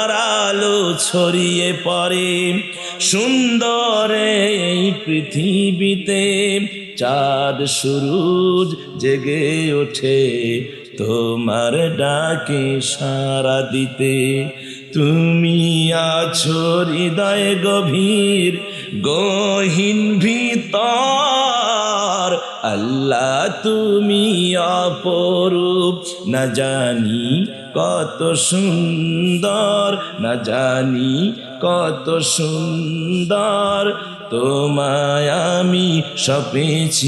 তোমার আলো ছড়িয়ে পড়ে। সুন্দর এই পৃথিবীতে চাঁদ, সুরুজ জেগে ওঠে। তোমার ডাকে সারা দিতে তুমি আছো হৃদয় গভীর। গহীন ভিতর আল্লাহ তুমি অপরূপ। না জানি কত সুন্দর না জানি কত সুন্দর। তোমায় আমি সপেছি